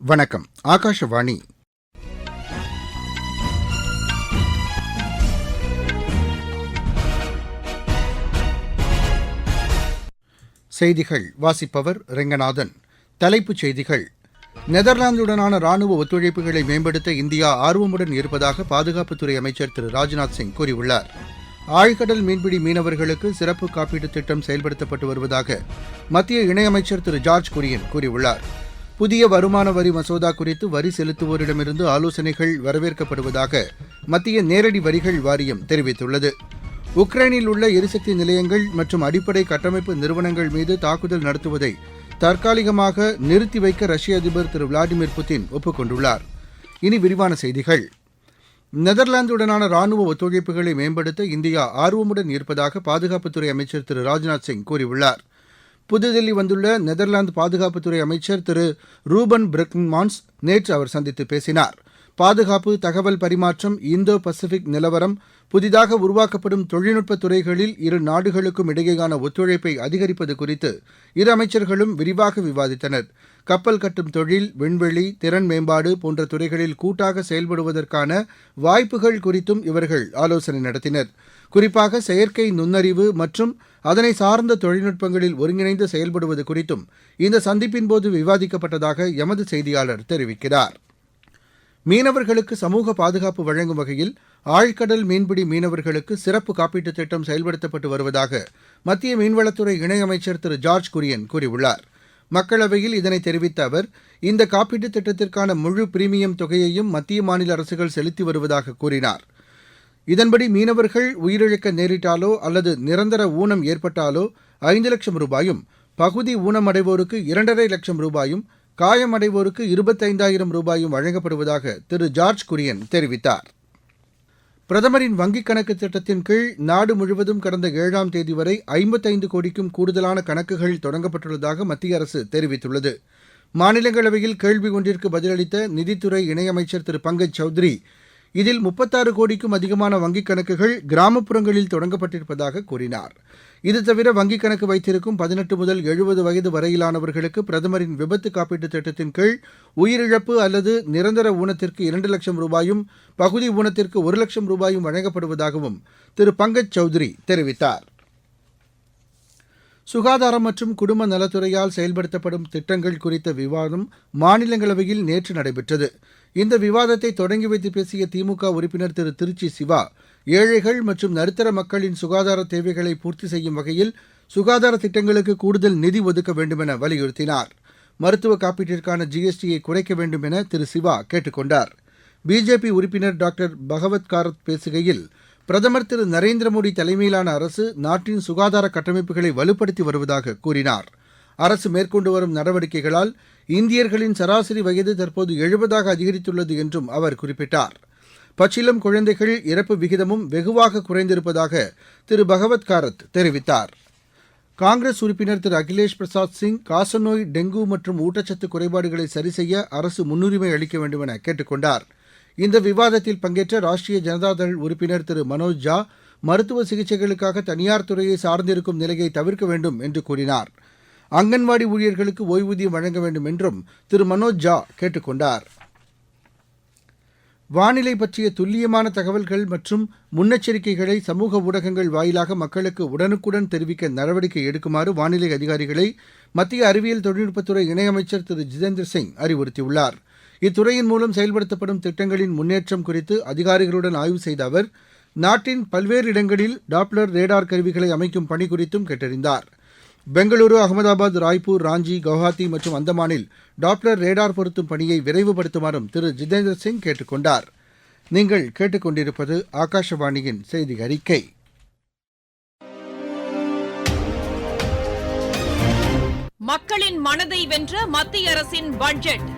வணக்கம். ஆகாஷவாணி. செய்திகள். வாசிப்பவர் ரெங்கநாதன். தலைப்புச் செய்திகள். நெதர்லாந்துடனான ராணுவ ஒத்துழைப்புகளை மேம்படுத்த இந்தியா ஆர்வமுடன் இருப்பதாக பாதுகாப்புத்துறை அமைச்சர் திரு. ராஜ்நாத் சிங் கூறியுள்ளார். ஆழ்கடல் மீன்பிடி மீனவர்களுக்கு சிறப்பு காப்பீட்டுத் திட்டம் செயல்படுத்தப்பட்டு வருவதாக மத்திய இணையமைச்சர் திரு. ஜார்ஜ் குரியன் கூறியுள்ளார். புதிய வருமான வரி மசோதா குறித்து வரி செலுத்துவோரிடமிருந்து ஆலோசனைகள் வரவேற்கப்படுவதாக மத்திய நேரடி வரிகள் வாரியம் தெரிவித்துள்ளது. உக்ரைனில் உள்ள எரிசக்தி நிலையங்கள் மற்றும் அடிப்படை கட்டமைப்பு நிறுவனங்கள் மீது தாக்குதல் நடத்துவதை தற்காலிகமாக நிறுத்தி வைக்க ரஷ்ய அதிபர் திரு விளாடிமிர் புதின் ஒப்புக்கொண்டுள்ளார். இனி விரிவான செய்திகள். நெதர்லாந்துடனான ராணுவ ஒத்துழைப்புகளை மேம்படுத்த இந்தியா ஆர்வமுடன் இருப்பதாக பாதுகாப்புத்துறை அமைச்சர் திரு ராஜ்நாத் சிங் கூறியுள்ளார். புதுதில்லி வந்துள்ள நெதர்லாந்து பாதுகாப்புத்துறை அமைச்சர் திரு ரூபன் பிரெக்மான்ஸ் நேற்று அவர் சந்தித்து பேசினார். பாதுகாப்பு தகவல் பரிமாற்றம் இந்தோ பசிபிக் நிலவரம் புதிதாக உருவாக்கப்படும் தொழில்நுட்ப துறைகளில் இரு நாடுகளுக்கும் இடையேயான ஒத்துழைப்பை அதிகரிப்பது குறித்து இரு அமைச்சர்களும் விரிவாக விவாதித்தனர். கப்பல் கட்டும் தொழில் விண்வெளி திறன் மேம்பாடு போன்ற துறைகளில் கூட்டாக செயல்படுவதற்கான வாய்ப்புகள் குறித்தும் இவர்கள் ஆலோசனை நடத்தினர். குறிப்பாக செயற்கை நுண்ணறிவு மற்றும் அதனை சார்ந்த தொழில்நுட்பங்களில் ஒருங்கிணைந்து செயல்படுவது குறித்தும் இந்த சந்திப்பின்போது விவாதிக்கப்பட்டதாக எமது செய்தியாளர் தெரிவிக்கிறார். மீனவர்களுக்கு சமூக பாதுகாப்பு வழங்கும் வகையில் ஆழ்கடல் மீன்பிடி மீனவர்களுக்கு சிறப்பு காப்பீட்டுத் திட்டம் செயல்படுத்தப்பட்டு வருவதாக மத்திய மீன்வளத்துறை இணையமைச்சர் திரு ஜார்ஜ் குரியன் கூறியுள்ளார். மக்களவையில் இதனை தெரிவித்த அவர் இந்த காப்பீட்டுத் திட்டத்திற்கான முழு பிரீமியம் தொகையையும் மத்திய மாநில அரசுகள் செலுத்தி வருவதாக கூறினார். இதன்படி மீனவர்கள் உயிரிழக்க நேரிட்டாலோ அல்லது நிரந்தர ஊனம் ஏற்பட்டாலோ ஐந்து லட்சம் ரூபாயும் பகுதி ஊனமடைவோருக்கு இரண்டரை லட்சம் ரூபாயும் காயமடைவோருக்கு இருபத்தைந்தாயிரம் ரூபாயும் வழங்கப்படுவதாக திரு ஜார்ஜ் குரியன் தெரிவித்தார். பிரதமரின் வங்கிக் கணக்கு திட்டத்தின் கீழ் நாடு முழுவதும் கடந்த ஏழாம் தேதி வரை ஐம்பத்தைந்து கோடிக்கும் கூடுதலான கணக்குகள் தொடங்கப்பட்டுள்ளதாக மத்திய அரசு தெரிவித்துள்ளது. மாநிலங்களவையில் கேள்வி ஒன்றிற்கு பதிலளித்த நிதித்துறை இணையமைச்சர் திரு பங்கஜ் சௌத்ரி இதில் முப்பத்தாறு கோடிக்கும் அதிகமான வங்கிக் கணக்குகள் கிராமப்புறங்களில் தொடங்கப்பட்டிருப்பதாக கூறினார். இது தவிர வங்கிக் கணக்கு வைத்திருக்கும் பதினெட்டு முதல் எழுபது வயது வரையிலானவர்களுக்கு பிரதமரின் விபத்து காப்பீட்டுத் திட்டத்தின் கீழ் உயிரிழப்பு அல்லது நிரந்தர ஊனத்திற்கு இரண்டு லட்சம் ரூபாயும் பகுதி ஊனத்திற்கு ஒரு லட்சம் ரூபாயும் வழங்கப்படுவதாகவும் திரு பங்கஜ் சௌத்ரி தெரிவித்தார். சுகாதாரம் மற்றும் குடும்ப நலத்துறையால் செயல்படுத்தப்படும் திட்டங்கள் குறித்த விவாதம் மாநிலங்களவையில் நேற்று நடைபெற்றது. இந்த விவாதத்தை தொடங்கி வைத்து பேசிய திமுக உறுப்பினர் திரு திருச்சி சிவா ஏழைகள் மற்றும் நடுத்தர மக்களின் சுகாதார தேவைகளை பூர்த்தி செய்யும் வகையில் சுகாதார திட்டங்களுக்கு கூடுதல் நிதி ஒதுக்க வேண்டுமென வலியுறுத்தினார். மருத்துவ காப்பீட்டிற்கான ஜிஎஸ்டியை குறைக்க வேண்டும் என திரு சிவா கேட்டுக் கொண்டார். பிஜேபி உறுப்பினர் டாக்டர் பகவத் காரத் பேசுகையில் பிரதமர் திரு நரேந்திர மோடி தலைமையிலான அரசு நாட்டின் சுகாதார கட்டமைப்புகளை வலுப்படுத்தி வருவதாக கூறினார். அரசு மேற்கொண்டு வரும் நடவடிக்கைகளால் இந்தியர்களின் சராசரி வயது தற்போது எழுபதாக அதிகரித்துள்ளது என்றும் அவர் குறிப்பிட்டார். பச்சிலம் குழந்தைகள் இறப்பு விகிதமும் வெகுவாக குறைந்திருப்பதாக திரு பகவத் காரத் தெரிவித்தார். காங்கிரஸ் உறுப்பினர் திரு அகிலேஷ் பிரசாத் சிங் காசநோய் டெங்கு மற்றும் ஊட்டச்சத்து குறைபாடுகளை சரி செய்ய அரசு முன்னுரிமை அளிக்க வேண்டும் என கேட்டுக் கொண்டாா் இந்த விவாதத்தில் பங்கேற்ற ராஷ்டிரிய ஜனதாதள் உறுப்பினர் திரு மனோஜ் ஜா மருத்துவ சிகிச்சைகளுக்காக தனியார் துறையை சார்ந்திருக்கும் நிலையை தவிர்க்க வேண்டும் என்று கூறினார். அங்கன்வாடி ஊழியர்களுக்கு ஓய்வூதியம் வழங்க வேண்டும் என்றும் திரு மனோஜ் ஜா கேட்டுக் கொண்டார். வானிலை பற்றிய துல்லியமான தகவல்கள் மற்றும் முன்னெச்சரிக்கைகளை சமூக ஊடகங்கள் வாயிலாக மக்களுக்கு உடனுக்குடன் தெரிவிக்க நடவடிக்கை எடுக்குமாறு வானிலை அதிகாரிகளை மத்திய அறிவியல் தொழில்நுட்பத்துறை இணையமைச்சர் திரு ஜிதேந்திர சிங் அறிவுறுத்தியுள்ளார். இத்துறையின் மூலம் செயல்படுத்தப்படும் திட்டங்களின் முன்னேற்றம் குறித்து அதிகாரிகளுடன் ஆய்வு செய்த அவர் நாட்டின் பல்வேறு இடங்களில் டாப்ளர் ரேடார் கருவிகளை அமைக்கும் பணி குறித்தும் கேட்டறிந்தார். பெங்களூரு அகமதாபாத் ராய்ப்பூர் ராஞ்சி கவுஹாத்தி மற்றும் அந்தமானில் டாப்ளர் ரேடார் பொருத்தும் பணியை விரைவுபடுத்துமாறும் திரு. ஜிதேந்திர சிங் கேட்டுக் கொண்டார். நீங்கள் கேட்டுக்கொண்டிருப்பது ஆகாஷவாணியின் செய்தி அறிக்கை. மக்களின் மனதை வென்ற மத்திய அரசின் பட்ஜெட்.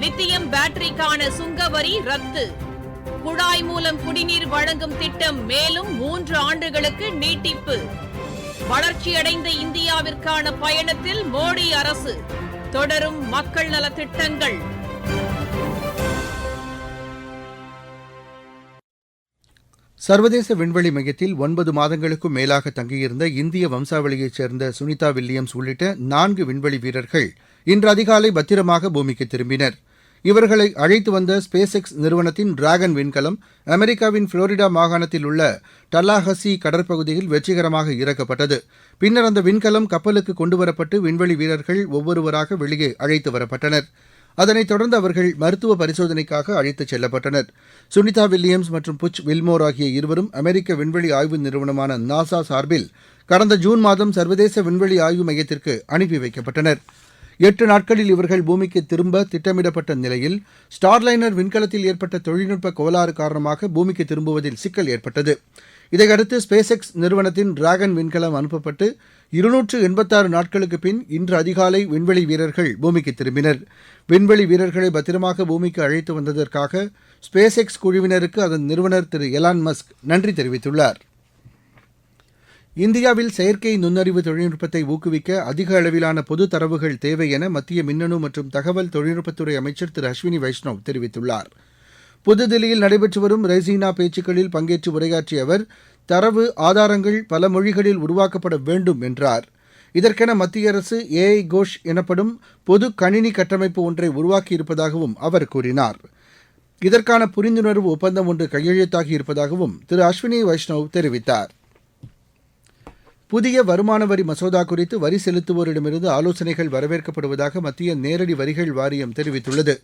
லித்தியம் பேட்டரிக்கான சுங்க வரி ரத்து. குழாய் மூலம் குடிநீர் வழங்கும் திட்டம் மேலும் மூன்று ஆண்டுகளுக்கு நீட்டிப்பு. வளர்ச்சியடைந்த இந்தியாவிற்கான பயணத்தில் மோடி அரசு. தொடரும் மக்கள் நலத்திட்டங்கள் சர்வதேச விண்வெளி மையத்தில் ஒன்பது மாதங்களுக்கும் மேலாக தங்கியிருந்த இந்திய வம்சாவளியைச் சேர்ந்த சுனிதா வில்லியம்ஸ் உள்ளிட்ட நான்கு விண்வெளி வீரர்கள் இன்று அதிகாலை பத்திரமாக பூமிக்கு திரும்பினர். இவர்களை அழைத்து வந்த ஸ்பேஸ் எக்ஸ் நிறுவனத்தின் டிராகன் விண்கலம் அமெரிக்காவின் புளோரிடா மாகாணத்தில் உள்ள டல்லாஹசி கடற்பகுதியில் வெற்றிகரமாக இறக்கப்பட்டது. பின்னர் அந்த விண்கலம் கப்பலுக்கு கொண்டுவரப்பட்டு விண்வெளி வீரர்கள் ஒவ்வொருவராக வெளியே அழைத்து வரப்பட்டனர். அதனைத் தொடர்ந்து அவர்கள் மருத்துவ பரிசோதனைக்காக அழைத்துச் செல்லப்பட்டனர். சுனிதா வில்லியம்ஸ் மற்றும் புச் வில்மோர் ஆகிய இருவரும் அமெரிக்க விண்வெளி ஆய்வு நிறுவனமான நாசா சார்பில் கடந்த ஜூன் மாதம் சர்வதேச விண்வெளி ஆய்வு மையத்திற்கு அனுப்பி வைக்கப்பட்டனர். எட்டு நாட்களில் இவர்கள் பூமிக்கு திரும்ப திட்டமிடப்பட்ட நிலையில் ஸ்டார்லைனர் விண்கலத்தில் ஏற்பட்ட தொழில்நுட்ப கோளாறு காரணமாக பூமிக்கு திரும்புவதில் சிக்கல் ஏற்பட்டது. இதையடுத்து ஸ்பேஸ் எக்ஸ் நிறுவனத்தின் டிராகன் விண்கலம் அனுப்பப்பட்டு இருநூற்று எண்பத்தாறு நாட்களுக்கு பின் இன்று அதிகாலை விண்வெளி வீரர்கள் பூமிக்கு திரும்பினர். விண்வெளி வீரர்களை பத்திரமாக பூமிக்கு அழைத்து வந்ததற்காக ஸ்பேஸ் எக்ஸ் குழுவினருக்கு அதன் நிறுவனர் திரு எலான் மஸ்க் நன்றி தெரிவித்துள்ளார். இந்தியாவில் செயற்கை நுண்ணறிவு தொழில்நுட்பத்தை ஊக்குவிக்க அதிக அளவிலான பொது தரவுகள் தேவை என மத்திய மின்னணு மற்றும் தகவல் தொழில்நுட்பத்துறை அமைச்சர் திரு அஸ்வினி வைஷ்ணவ் தெரிவித்துள்ளார். புதுதில்லியில் நடைபெற்று வரும் ரெய்சீனா பேச்சுக்களில் பங்கேற்று உரையாற்றிய அவர் தரவு ஆதாரங்கள் பல மொழிகளில் உருவாக்கப்பட வேண்டும் என்றார். இதற்கென மத்திய அரசு ஏஐ கோஷ் எனப்படும் பொது கணினி கட்டமைப்பு ஒன்றை உருவாக்கியிருப்பதாகவும் அவர் கூறினார். இதற்கான புரிந்துணர்வு ஒப்பந்தம் ஒன்று கையெழுத்தாகி இருப்பதாகவும் திரு அஸ்வினி வைஷ்ணவ் தெரிவித்தார். புதிய வருமான வரி மசோதா குறித்து வரி செலுத்துவோரிடமிருந்து ஆலோசனைகள் வரவேற்கப்படுவதாக மத்திய நேரடி வரிகள் வாரியம் தெரிவித்துள்ளது.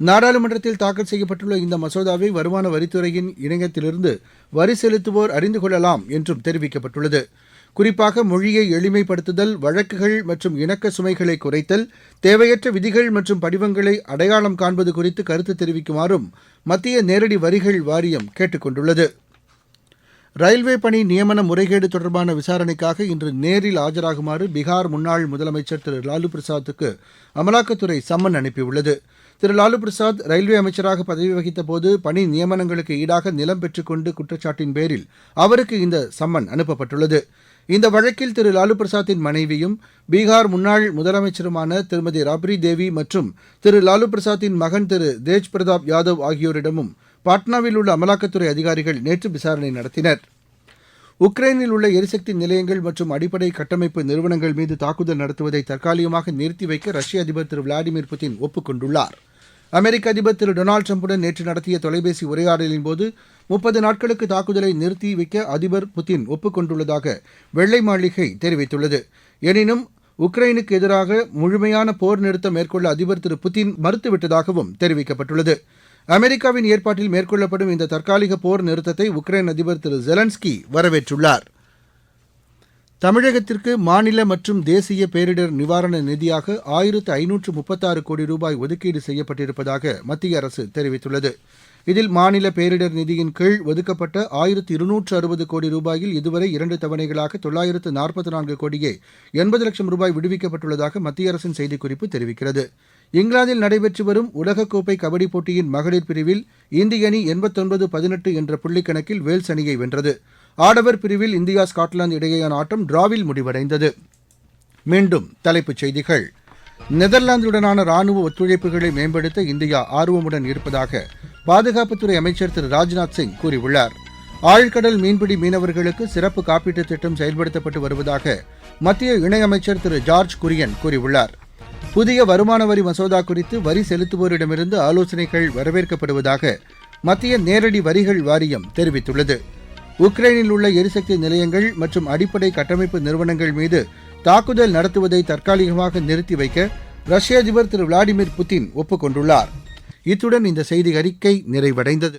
நாடாளுமன்றத்தில் தாக்கல் செய்யப்பட்டுள்ள இந்த மசோதாவை வருமான வரித்துறையின் இணையத்திலிருந்து வரி செலுத்துவோர் அறிந்து கொள்ளலாம் என்றும் தெரிவிக்கப்பட்டுள்ளது. குறிப்பாக மொழியை எளிமைப்படுத்துதல் வழக்குகள் மற்றும் இணக்க சுமைகளை குறைத்தல் தேவையற்ற விதிகள் மற்றும் படிவங்களை அடையாளம் காண்பது குறித்து கருத்து தெரிவிக்குமாறும் மத்திய நேரடி வரிகள் வாரியம் கேட்டுக் கொண்டுள்ளது ரயில்வே பணி நியமன முறைகேடு தொடர்பான விசாரணைக்காக இன்று நேரில் ஆஜராகுமாறு பீகார் முன்னாள் முதலமைச்சர் திரு லாலு பிரசாத்துக்கு அமலாக்கத்துறை சம்மன் அனுப்பியுள்ளது. திரு லாலு பிரசாத் ரயில்வே அமைச்சராக பதவி வகித்த போது பணி நியமனங்களுக்கு ஈடாக நிலம் பெற்றுக்கொண்டு குற்றச்சாட்டின் பேரில் அவருக்கு இந்த சம்மன் அனுப்பப்பட்டுள்ளது. இந்த வழக்கில் திரு லாலு பிரசாத்தின் மனைவியும் பீகார் முன்னாள் முதலமைச்சருமான திருமதி ராப்ரி தேவி மற்றும் திரு லாலு பிரசாத்தின் மகன் திரு தேஜ் பிரதாப் யாதவ் ஆகியோரிடமும் பாட்னாவில் உள்ள அமலாக்கத்துறை அதிகாரிகள் நேற்று விசாரணை நடத்தினர். உக்ரைனில் உள்ள எரிசக்தி நிலையங்கள் மற்றும் அடிப்படை கட்டமைப்பு நிறுவனங்கள் மீது தாக்குதல் நடத்துவதை தற்காலிகமாக நிறுத்தி வைக்க ரஷ்ய அதிபர் திரு விளாடிமிர் புதின் ஒப்புக் கொண்டுள்ளார் அமெரிக்க அதிபர் திரு டொனால்டு ட்ரம்புடன் நேற்று நடத்திய தொலைபேசி உரையாடலின் போது முப்பது நாட்களுக்கு தாக்குதலை நிறுத்தி வைக்க அதிபர் புதின் ஒப்புக் கொண்டுள்ளதாக வெள்ளை மாளிகை தெரிவித்துள்ளது. எனினும் உக்ரைனுக்கு எதிராக முழுமையான போர் நிறுத்தம் மேற்கொள்ள அதிபர் திரு புதின் மறுத்துவிட்டதாகவும் தெரிவிக்கப்பட்டுள்ளது. அமெரிக்காவின் ஏற்பாட்டில் மேற்கொள்ளப்படும் இந்த தற்காலிக போர் நிறுத்தத்தை உக்ரைன் அதிபர் திரு ஜெலன்ஸ்கி வரவேற்றுள்ளார். தமிழகத்திற்கு மாநில மற்றும் தேசிய பேரிடர் நிவாரண நிதியாக ஆயிரத்து ஐநூற்று முப்பத்தாறு கோடி ரூபாய் ஒதுக்கீடு செய்யப்பட்டிருப்பதாக மத்திய அரசு தெரிவித்துள்ளது. இதில் மாநில பேரிடர் நிதியின் கீழ் ஒதுக்கப்பட்ட ஆயிரத்து இருநூற்று அறுபது கோடி ரூபாயில் இதுவரை இரண்டு தவணைகளாக தொள்ளாயிரத்து நாற்பத்தி நான்கு கோடியே எண்பது லட்சம் ரூபாய் விடுவிக்கப்பட்டுள்ளதாக மத்திய அரசின் செய்திக்குறிப்பு தெரிவிக்கிறது. இங்கிலாந்தில் நடைபெற்று வரும் உலகக்கோப்பை கபடி போட்டியின் மகளிர் பிரிவில் இந்திய அணி எண்பத்தொன்பது பதினெட்டு என்ற புள்ளிக்கணக்கில் வேல்ஸ் அணியை வென்றது. ஆடவர் பிரிவில் இந்தியா ஸ்காட்லாந்து இடையேயான ஆட்டம் டிராவில் முடிவடைந்தது. மீண்டும் தலைப்புச் செய்திகள். நெதர்லாந்துடனான ராணுவ ஒத்துழைப்புகளை மேம்படுத்த இந்தியா ஆர்வமுடன் இருப்பதாக பாதுகாப்புத்துறை அமைச்சர் திரு ராஜ்நாத் சிங் கூறியுள்ளார். ஆழ்கடல் மீன்பிடி மீனவர்களுக்கு சிறப்பு காப்பீட்டுத் திட்டம் செயல்படுத்தப்பட்டு வருவதாக மத்திய இணையமைச்சர் திரு ஜார்ஜ் குரியன் கூறியுள்ளார். புதிய வருமான வரி மசோதா குறித்து வரி செலுத்துவோரிடமிருந்து ஆலோசனைகள் வரவேற்கப்படுவதாக மத்திய நேரடி வரிகள் வாரியம் தெரிவித்துள்ளது. உக்ரைனில் உள்ள எரிசக்தி நிலையங்கள் மற்றும் அடிப்படை கட்டமைப்பு நிறுவனங்கள் மீது தாக்குதல் நடத்துவதை தற்காலிகமாக நிறுத்தி வைக்க ரஷ்ய அதிபர் திரு விளாடிமிர் புட்டின் ஒப்புக்கொண்டுள்ளார். இத்துடன் இந்த செய்தி அறிக்கை நிறைவடைந்தது.